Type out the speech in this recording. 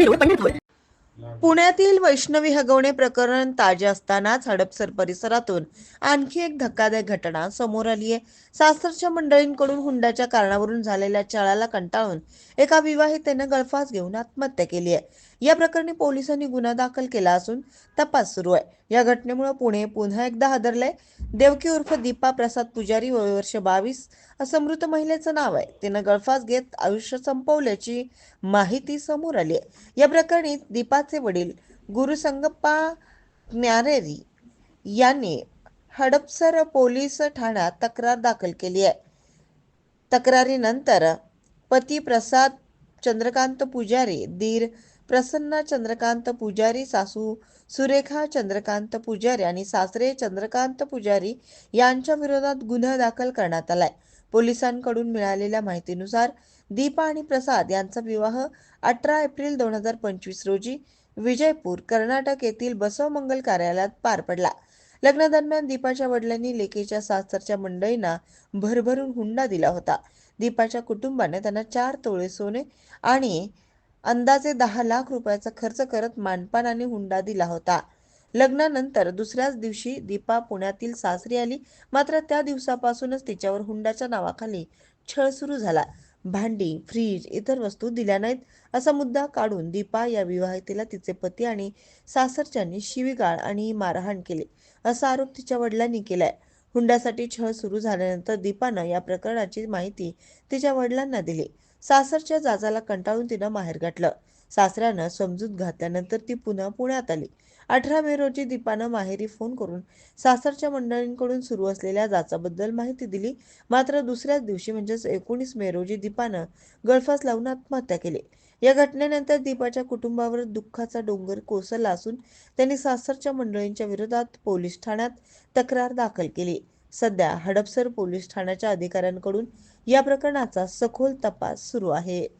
khi đuổi bánh tuổi पुण्यातील वैष्णवी हगवणे प्रकरण ताजे असतानाच हडपसर परिसरातून आणखी एक धक्कादायक घटना समोर आली आहे. सासरच्या मंडळींकडून हुंड्याच्या कारणावरून झालेल्या छळाला कंटाळून एका विवाहितेनं गळफास घेऊन आत्महत्या केली आहे. या प्रकरणी पोलिसांनी गुन्हा दाखल केला असून तपास सुरू आहे. या घटनेमुळे पुणे पुन्हा एकदा हादरलंय. देवकी उर्फ दीपा प्रसाद पुजारी वय वर्ष बावीस असं मृत महिलेचं नाव आहे. तिनं गळफास घेत आयुष्य संपवल्याची माहिती समोर आली आहे. या प्रकरणी दीपाचे वडील गुरुसंगप्पा न्यारेरी यांनी हडपसर पोलीस ठाण्यात तक्रार दाखल केली आहे. तक्रारीनंतर पती प्रसाद चंद्रकांत पुजारी दीर प्रसन्न चंद्रकांत पुजारी सासू सुरेखा चंद्रकांत पुजारी आणि सासरे चंद्रकांत पुजारी यांच्या विरोधात गुन्हा दाखल करण्यात आलाय. पोलिसांकडून मिळालेल्या माहितीनुसार दीपा आणि प्रसाद यांचा विवाह अठरा एप्रिल दोन हजार पंचवीस रोजी विजयपूर कर्नाटक येथील बसवमंगल कार्यालयात पार पडला. लग्नादरम्यान दीपाच्या वडिलांनी लेकीच्या सासरच्या मंडळींना भरभरून हुंडा दिला होता. दीपाच्या कुटुंबाने त्यांना चार तोळे सोने आणि अंदाजे दहा लाख रुपयाचा खर्च करत मानपान आणि हुंडा दिला होता. लग्नानंतर दुसऱ्याच दिवशी दीपा पुण्यातील सासरी आली. मात्र त्या दिवसापासूनच तिच्यावर हुंडाच्या नावाखाली छळ सुरू झाला. भांडी फ्रीज इतर वस्तू दिल्या नाहीत असा मुद्दा काढून दीपा या विवाहितेला तिचे पती आणि सासरच्यांनी शिवीगाळ आणि मारहाण केली असा आरोप तिच्या वडिलांनी केलाय. हुंड्यासाठी छळ सुरू झाल्यानंतर दीपानं या प्रकरणाची माहिती तिच्या वडिलांना दिली. सासरच्या जाजाला कंटाळून तिनं माहेर गाठलं. सासऱ्यानं समजूत घातल्यानंतर ती पुन्हा पुण्यात आली. अठरा मे रोजी दीपानं माहेरी फोन करून सासरच्या मंडळींकडून सुरू असलेल्या जाचाबद्दल माहिती दिली. मात्र दुसऱ्याच दिवशी म्हणजेच एकोणीस मे रोजी दीपानं गळफास लावून आत्महत्या केली. या घटनेनंतर दीपाच्या कुटुंबावर दुःखाचा डोंगर कोसळला असून त्यांनी सासरच्या मंडळींच्या विरोधात पोलीस ठाण्यात तक्रार दाखल केली. सध्या हडपसर पोलीस ठाण्याच्या अधिकाऱ्यांकडून या प्रकरणाचा सखोल तपास सुरू आहे.